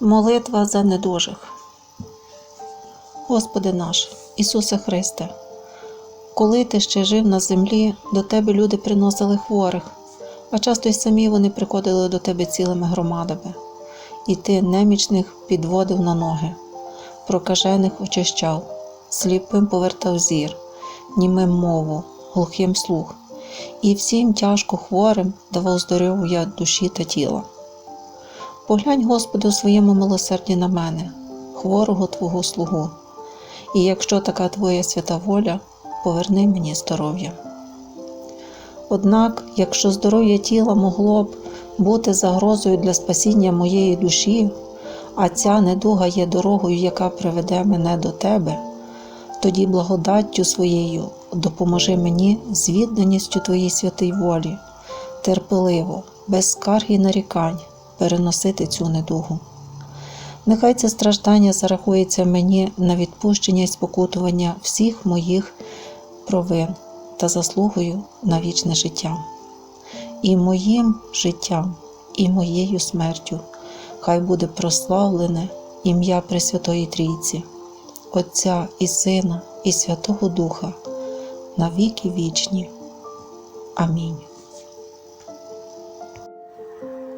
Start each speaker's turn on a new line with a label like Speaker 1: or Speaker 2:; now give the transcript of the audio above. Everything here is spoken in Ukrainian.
Speaker 1: Молитва за недужих. Господи наш, Ісусе Христе, коли ти ще жив на землі, до тебе люди приносили хворих, а часто й самі вони приходили до тебе цілими громадами, і ти немічних підводив на ноги, прокажених очищав, сліпим повертав зір, німим мову, глухим слух, і всім тяжко хворим давав здоров'я душі та тіла. Поглянь, Господи, у своєму милосерді на мене, хворого Твого слугу, і якщо така Твоя свята воля, поверни мені здоров'я. Однак, якщо здоров'я тіла могло б бути загрозою для спасіння моєї душі, а ця недуга є дорогою, яка приведе мене до Тебе, тоді благодаттю своєю допоможи мені з відданістю Твоїй святій волі, терпеливо, без скарг і нарікань переносити цю недугу. Нехай це страждання зарахується мені на відпущення і спокутування всіх моїх провин та заслугою на вічне життя. І моїм життям, і моєю смертю хай буде прославлене ім'я Пресвятої Трійці, Отця і Сина, і Святого Духа, на віки вічні. Амінь.